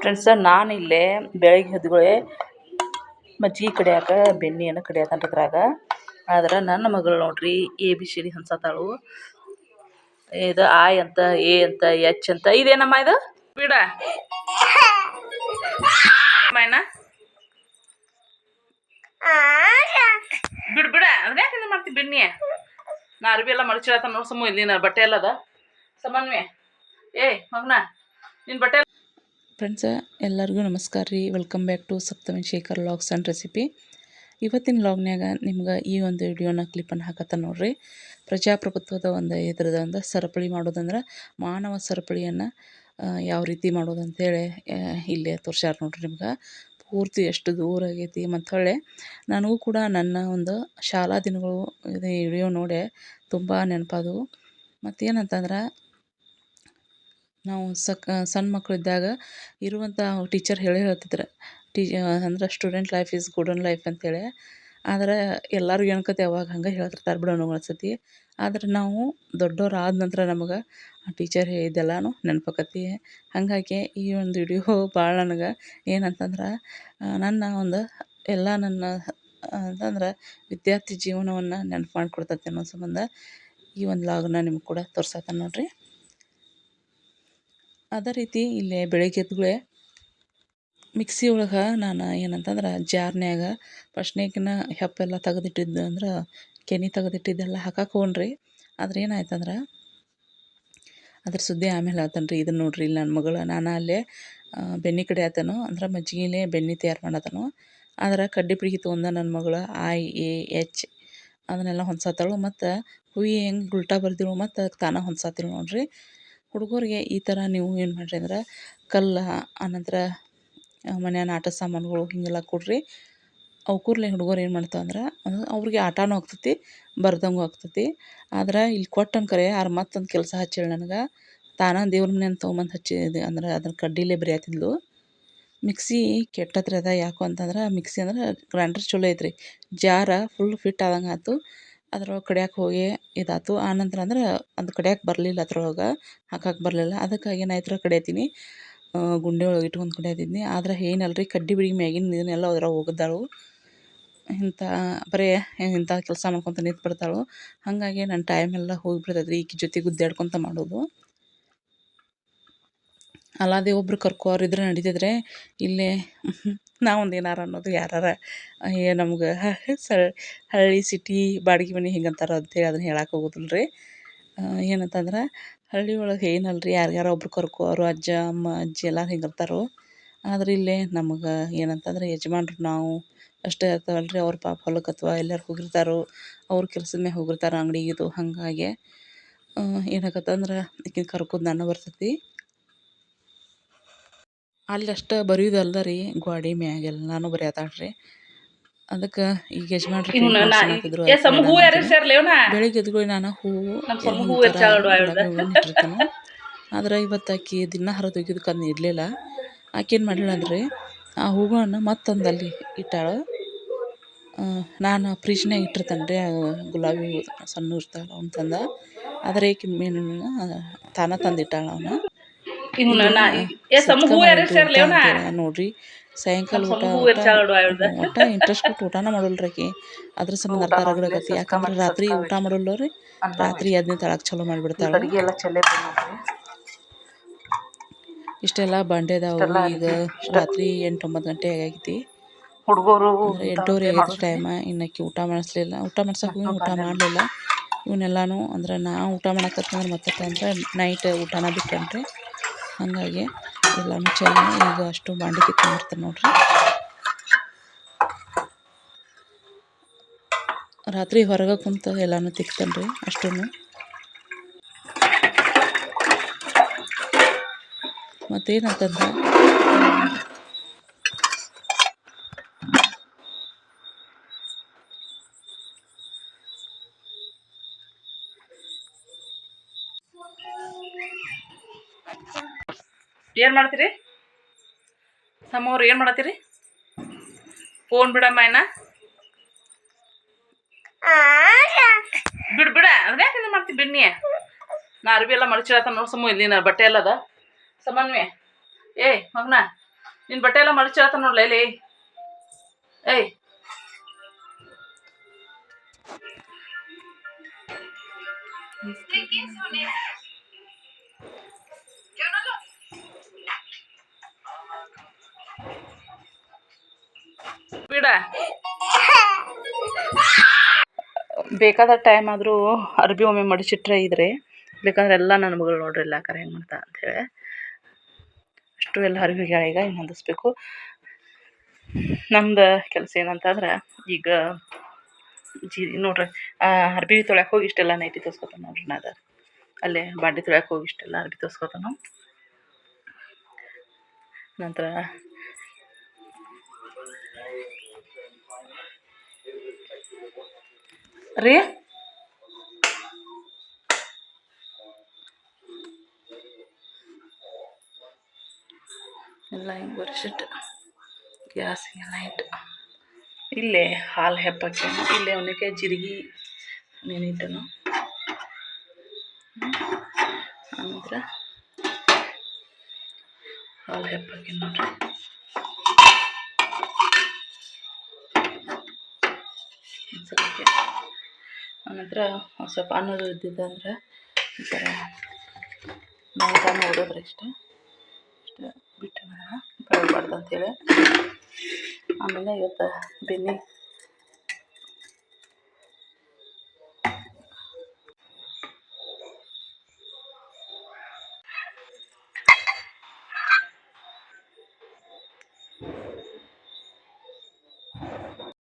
Friends ನಾನು ಇಲ್ಲಿ ಬೆಳಗ್ಗೆ ಎದ್ದುಗಳೇ ಮಜ್ಜಿಗೆ ಕಡಿಯಾಕ, ಬೆಣ್ಣೆಯನ್ನು ಕಡಿಯತಾನ್ರಿ ಅದ್ರಾಗ ಆದ್ರೆ ನನ್ನ ಮಗಳು ನೋಡ್ರಿ, ಎ, ಬಿ, ಸಿ, ಡಿ ಇದು ಆಯ್ ಅಂತ ಎ ಅಂತ ಎಚ್ ಅಂತ ಇದೇನಮ್ಮ ಇದು? ಬಿಡ. ಬಿಡ್, ಬಿಡು. ಅದನ್ನ ಯಾಕೆ ಮಾಡ್ತಿ ಬೆಣ್ಣೆ? ನಾ ಅರ್ಬಿ ಎಲ್ಲ ಮಡಚಿಡತ್ತ ನೋಡ್ ಇಲ್ಲಿ ನಾ ಬಟ್ಟೆ ಎಲ್ಲದ. ಸಮನ್ವೆ ಏ, ಮಗನ, ನಿನ್ ಬಟ್ಟೆ ಫ್ರೆಂಡ್ಸ, ಎಲ್ಲರಿಗೂ ನಮಸ್ಕಾರ ರೀ. Welcome back to Saptami Shekhar vlogs and recipe ಇವತ್ತಿನ ಲಾಗ್ನ್ಯಾಗ ನಿಮ್ಗೆ ಈ ಒಂದು ವಿಡಿಯೋನ ಕ್ಲಿಪ್ಪನ್ನು ಹಾಕತ್ತ ನೋಡ್ರಿ. ಪ್ರಜಾಪ್ರಭುತ್ವದ ಒಂದು ಎದುರದ ಒಂದು ಸರಪಳಿ ಮಾಡೋದಂದ್ರೆ ಮಾನವ ಸರಪಳಿಯನ್ನು ಯಾವ ರೀತಿ ಮಾಡೋದು ಅಂತೇಳಿ ಇಲ್ಲೇ ತೋರ್ಸ್ಯಾರ ನೋಡ್ರಿ ನಿಮ್ಗೆ. ಪೂರ್ತಿ ಎಷ್ಟು ದೂರ ಆಗೈತಿ ಮತ್ತು ಹೊಳ್ಳೆ. ನನಗೂ ಕೂಡ ನನ್ನ ಒಂದು ಶಾಲಾ ದಿನಗಳು ಇದು ವಿಡಿಯೋ ನೋಡಿ ತುಂಬ ನೆನಪಾದವು. ಮತ್ತೇನಂತಂದ್ರೆ ನಾವು ಸಕ್ ಸಣ್ಣ ಮಕ್ಕಳಿದ್ದಾಗ ಇರುವಂಥ ಟೀಚರ್ ಹೇಳೇ ಹೇಳ್ತಿದ್ರು. ಟೀ ಅಂದ್ರೆ student life is golden life ಅಂತೇಳಿ ಆದ್ರೆ ಎಲ್ಲರೂ ಏನ್ಕತೆ ಅವಾಗ ಹಂಗೆ ಹೇಳ್ತಿರ್ತಾರೆ ಬಿಡೋಣ ಅನ್ಸತಿ ಆದ್ರೆ ನಾವು ದೊಡ್ಡವ್ರು ಆದ ನಂತರ ನಮಗೆ ಆ ಟೀಚರ್ ಹೇಳಿದ್ದೆಲ್ಲನೂ ನೆನಪಾಕತಿ ಹಾಗಾಗಿ ಈ ಒಂದು ವಿಡಿಯೋ ಭಾಳ ನನಗೆ ಏನಂತಂದ್ರೆ ನನ್ನ ಒಂದು ಎಲ್ಲ ನನ್ನ ಅಂತಂದ್ರೆ ವಿದ್ಯಾರ್ಥಿ ಜೀವನವನ್ನು ನೆನಪು ಮಾಡಿಕೊಡ್ತೈತೆ ಅನ್ನೋ ಸಂಬಂಧ ಈ ಒಂದು ಲಾಗನ್ನ ನಿಮ್ಗೆ ಕೂಡ ತೋರ್ಸತ್ತೆ ನೋಡ್ರಿ. ಅದೇ ರೀತಿ ಇಲ್ಲೇ ಬೆಳಗ್ಗೆ ಎದ್ದುಗಳೆ ಮಿಕ್ಸಿ ಒಳಗೆ ನಾನು ಏನಂತಂದ್ರೆ ಜಾರ್ನ್ಯಾಗ ಫಸ್ಟ್ನೇಕಿನ ಹೆಪ್ಪೆಲ್ಲ ತೆಗೆದಿಟ್ಟಿದ್ದು ಅಂದ್ರೆ ಕೆನೆ ತೆಗೆದಿಟ್ಟಿದ್ದೆಲ್ಲ ಹಾಕಕ್ಕೆ ಆದ್ರೆ ಏನಾಯ್ತಂದ್ರೆ ಅದ್ರ ಸುದ್ದಿ ಆಮೇಲೆ ಹೇಳ್ತಾನೆ ರೀ ಇದನ್ನು ನೋಡ್ರಿ ಇಲ್ಲಿ ನನ್ನ ಮಗಳು ನಾನು ಅಲ್ಲೇ ಬೆನ್ನಿ ಕಡೆ ಆತನು, ಅಂದ್ರೆ ಮಜ್ಜಿಗೆಲೇ ಬೆನ್ನಿ ತಯಾರು ಮಾಡತನು. ಆದ್ರೆ ಕಡ್ಡಿ ಪಿಡಿಗೆ ತೊಗೊಂಡ ನನ್ನ ಮಗಳು ಐ ಎ, ಎಚ್ ಅದನ್ನೆಲ್ಲ ಹೊಂದ್ಸತ್ತಳು ಮತ್ತು ಹುಯಿ ಹೆಂಗೆ ಉಲ್ಟಾ ಬರ್ದಿಳು ಮತ್ತು ತಾನ ಹೊಂದ್ಸತ್ತಿಳು ನೋಡ್ರಿ. ಹುಡುಗರಿಗೆ ಈ ಥರ ನೀವು ಏನು ಮಾಡಿರಿ ಅಂದ್ರೆ ಕಲ್ಲ, ಆನಂತರ ಮನ್ಯಾನ ಆಟದ ಸಾಮಾನುಗಳು ಹೀಗೆಲ್ಲ ಕೊಡ್ರಿ. ಅವು ಕೂಡಲೇ ಹುಡುಗರು ಏನು ಮಾಡ್ತಾವೆ ಅಂದ್ರೆ ಅದು ಅವ್ರಿಗೆ ಆಟನೂ ಆಗ್ತೈತಿ, ಬರ್ದಂಗೂ ಆಗ್ತೈತಿ. ಆದ್ರೆ ಇಲ್ಲಿ ಕೊಟ್ಟನ್ ಕರೆ ಯಾರು ಮತ್ತೊಂದು ಕೆಲಸ ಹಚ್ಚೇಳಿ ನನಗೆ. ತಾನೇ ದೇವ್ರ ಮನೆ ಅಂತ ತೊಗೊಂಬಂದು ಹಚ್ಚಿದೆ ಅಂದ್ರೆ ಅದನ್ನ ಕಡ್ಡಿಲೇ ಬರೆಯತ್ತಿದ್ಲು ಮಿಕ್ಸಿ ಕೆಟ್ಟತ್ರಿ ಅದ ಯಾಕೋ ಅಂತಂದ್ರೆ ಮಿಕ್ಸಿ ಅಂದ್ರೆ ಗ್ರೈಂಡರ್ ಚಲೋ ಐತ್ರಿ. ಜಾರ ಫುಲ್ ಫಿಟ್ ಆದಂಗೆ ಆಯ್ತು ಅದ್ರೊಳಗೆ ಕಡಿಯಾಕೆ ಹೋಗಿ ಇದಾಯ್ತು ಆನಂತರ ಅಂದ್ರೆ ಅದು ಕಡಿಯಾಕ ಬರಲಿಲ್ಲ ಅದ್ರೊಳಗೆ. ಹಾಕಕ್ಕೆ ಬರಲಿಲ್ಲ. ಅದಕ್ಕಾಗಿ ಏನಾಯ್ತು ಕಡಿಯತ್ತೀನಿ ಗುಂಡಿ ಒಳಗೆ ಇಟ್ಕೊಂಡು ಕಡಿಯತಿದ್ನಿ ಆದ್ರೆ ಏನಲ್ರಿ, ಕಡ್ಡಿ ಬಿಡಿ ಮ್ಯಾಗಿನ ಇದನ್ನೆಲ್ಲ ಅದ್ರಾಗ ಹೋಗಿದ್ದಾಳು. ಇಂಥ ಬರೇ ಇಂಥ ಕೆಲಸ ಮಾಡ್ಕೊತ ನಿಂತು ಬಿಡ್ತಾಳು. ಹಾಗಾಗಿ ನನ್ನ ಟೈಮ್ ಎಲ್ಲ ಹೋಗಿಬಿಡ್ತೈತೆ ರೀ ಈಕಿ ಜೊತೆ ಗುದ್ದಾಡ್ಕೊತ ಮಾಡೋದು. ಅಲ್ಲದೆ ಒಬ್ರು ಕರ್ಕೋರು ಇದ್ರೆ ನಡೀತಿದ್ರೆ ಇಲ್ಲೇ ನಾವೊಂದು ಏನಾರ ಅನ್ನೋದು ಯಾರಾರ ಏ, ನಮ್ಗೆ ಸ ಹಳ್ಳಿ ಸಿಟಿ ಬಾಡಿಗೆ ಮನೆ ಹಿಂಗಂತಾರ ಅಂತೇಳಿ ಅದನ್ನ ಹೇಳಕ್ಕೆ ಹೋಗೋದಿಲ್ಲ ರೀ ಏನಂತಂದ್ರೆ ಹಳ್ಳಿ ಒಳಗೆ ಏನಲ್ಲ ರೀ ಯಾರ್ಯಾರೋ ಒಬ್ರು ಕರ್ಕೋರು, ಅಜ್ಜ, ಅಮ್ಮ, ಅಜ್ಜಿ ಎಲ್ಲರೂ ಹಿಂಗಿರ್ತಾರೋ ಆದ್ರೆ ಇಲ್ಲೇ ನಮ್ಗೆ ಏನಂತಂದ್ರೆ ಯಜಮಾನ್ರು ನಾವು ಅಷ್ಟೇ ಇರ್ತಾವಲ್ಲ ರೀ ಅವ್ರ ಪಾಪ ಹೊಲಕ್ಕೆ ಅಥವಾ ಎಲ್ಲರೂ ಹೋಗಿರ್ತಾರೋ, ಅವ್ರ ಕೆಲ್ಸದ ಮೇಲೆ ಹೋಗಿರ್ತಾರೆ ಅಂಗಡಿಗಿದು ಹಾಗಾಗಿ. ಏನಾಗತ್ತಂದ್ರೆ ಈಕಿನ ಕರ್ಕೋದು ನಾನು ಬರ್ತೈತಿ. ಅಲ್ಲಿ ಅಷ್ಟೇ ಬರೆಯೋದಲ್ದ ರೀ ಗೋಡೆ ಮ್ಯಾಗೆಲ್ಲನೂ ಬರೆಯತ್ತಾಳ್ರಿ ಅದಕ್ಕೆ ಈಗ ಯಜಮಾನ್ರು ಬೆಳಿಗ್ಗೆ ಎದ್ಗಳು ನಾನು ಹೂವು ಇಟ್ಟಿರ್ತಾನೆ ಆದ್ರೆ ಇವತ್ತು ಆಕಿ ದಿನ ಹರ ತೆಗಿಯೋದಕ್ಕೆ ಅದನ್ನ ಇರಲಿಲ್ಲ. ಆಕೆ ಏನು ಮಾಡಿಲ್ಲ ಅಂದ್ರೆ ಆ ಹೂಗಳನ್ನ ಮತ್ತೊಂದಲ್ಲಿ ಇಟ್ಟಾಳು. ನಾನು ಫ್ರಿಜ್ನಾಗ ಇಟ್ಟಿರ್ತೇನೆ ರೀ ಗುಲಾಬಿ ಹೂ ಸಣ್ಣ ಇರ್ತಾವೆ ಅಂತಂದ ಆದರೆ ಈಕಿನ ಮೇನು ತಾನ ತಂದಿಟ್ಟಾಳ ಅವನ. ನೋಡ್ರಿ ಸಾಯಂಕಾಲ ಊಟ ಒಟ್ಟ ಇಂಟ್ರೆಸ್ಟ್ ಕೊಟ್ಟು ಊಟನ ಮಾಡಲ್ರಿ ಅದ್ರ ಸಂಬಂಧ ಅರ್ಧ ಯಾಕಂದ್ರೆ ರಾತ್ರಿ ಊಟ ಮಾಡಲ್ಲ ರೀ ರಾತ್ರಿ ಅದನ್ನ ತಳಕ್ ಚಲೋ ಮಾಡಿಬಿಡ್ತಾಳೆ ಇಷ್ಟೆಲ್ಲ ಬಂಡೆ ಅದಾವು ಈಗ ರಾತ್ರಿ ಎಂಟು ಒಂಬತ್ತು ಗಂಟೆ ಆಗೈತಿ ಹುಡುಗರು ಎಂಟೂವರೆ ಆಗೈತಿ ಟೈಮ ಇನ್ನಕ್ಕೆ ಊಟ ಮಾಡಿಸ್ಲಿಲ್ಲ. ಊಟ ಮಾಡ್ಸಕ್ಕೆ ಊಟ ಮಾಡಲಿಲ್ಲ. ಇವನ್ನೆಲ್ಲಾನು ಅಂದ್ರೆ ನಾ ಊಟ ಮಾಡಕತ್ತಂದ್ರೆ ಮತ್ತೆ ಅಂದ್ರೆ ನೈಟ್ ಊಟನ ಬಿಟ್ಟನ್ರಿ. ಹಾಗಾಗಿ ಎಲ್ಲನೂ ಚೆನ್ನಾಗಿ ಈಗ ಅಷ್ಟು ಬಾಂಡಿಗೆ ತಿಕ್ಕೊಂಡಿರ್ತಾರೆ ನೋಡ್ರಿ. ರಾತ್ರಿ ಹೊರಗೆ ಕುಂತು ಎಲ್ಲನೂ ತಿಕ್ತಾನೆ ರೀ ಅಷ್ಟೂ ಮತ್ತೇನಂತಂದ್ರೆ ಏನು ಮಾಡ್ತೀರಿ? ನಮ್ಮವ್ರು ಏನು ಮಾಡತ್ತೀರಿ? ಫೋನ್ ಬಿಡಮ್ಮ ಏನ ಬಿಡು, ಬಿಡ. ಯಾಕೆ ಮಾಡ್ತಿ ಬಿಡ್ನಿ ನಾ ಅರ್ಬಿ ಎಲ್ಲ ಮಡಚಿಡತ್ತ ನೋಡಿ ಸುಮ್ಮ ಇಲ್ಲಿ ನಾ ಬಟ್ಟೆ ಎಲ್ಲದ. ಸಮನ್ವೆ ಏಯ್, ಮಗನ ನಿನ್ನ ಬಟ್ಟೆ ಎಲ್ಲ ಮಡಚಿ ಹೇಳ್ತಾನ ನೋಡ್ಲ ಇಲ್ಲಿ. ಏಯ್. ಬಿಡ ಬೇಕಾದ ಟೈಮ್ ಆದರೂ ಅರ್ಬಿ ಒಮ್ಮೆ ಮಡಿಚಿಟ್ರೆ ಇದ್ರೆ, ಬೇಕಂದ್ರೆ ಎಲ್ಲ ನನ್ನ ಮಗಳು ನೋಡ್ರಿ ಎಲ್ಲ ಕರೆ ಹೆಂಗೆ ಮಾಡ್ತಾ ಅಂತೇಳಿ ಅಷ್ಟು ಎಲ್ಲ ಅರ್ಬಿಗಳ ಈಗ ಇನ್ನು ಹೊಂದಿಸ್ಬೇಕು. ನಮ್ದು ಕೆಲಸ ಏನಂತಂದ್ರೆ ಈಗ ಜೀರಿ ನೋಡ್ರಿ ಅರ್ಬಿ ತೊಳ್ಯಾಕೆ ಹೋಗಿ ಇಷ್ಟೆಲ್ಲ ನೈಟಿ ತೋರಿಸ್ಕೊತಾನೆ ನೋಡ್ರಿ ನಾ ಅದು ಅಲ್ಲೇ ಬಾಂಡೆ ತೊಳ್ಯಾಕೆ ಹೋಗಿ ಇಷ್ಟೆಲ್ಲ ಅರ್ಬಿ ತೋರಿಸ್ಕೊತಾನು. ನಂತರ ರೀ ಎಲ್ಲ ಹಿಂಗೆ ಬರ್ಸಿಟ್ಟು ಗ್ಯಾಸಿಗೆಲ್ಲ ಇಟ್ಟು ಇಲ್ಲೇ ಹಾಲು ಹೆಪ್ಪಕ್ಕೆ ಇಲ್ಲೇ ಅವನಿಗೆ ಜೀರಿಗೆ ನೆನಿಟ್ಟನು ಆನಂತರ ಹಾಲು ಹೆಪ್ಪಕ್ಕೆ ನೋಡ್ರಿ ಆನಂತರ ಒಂದು ಸ್ವಲ್ಪ ಅನ್ನೋದು ಇದ್ದಿದ್ದಂದ್ರೆ ಈ ಥರ ಮಾಂಸ ಮಾಡೋದ್ರೆ ಇಷ್ಟ. ಇಷ್ಟ ಬಿಟ್ಟು ಬರಬಾರ್ದು ಅಂತೇಳಿ ಆಮೇಲೆ ಇವತ್ತು ಬೆನ್ನಿ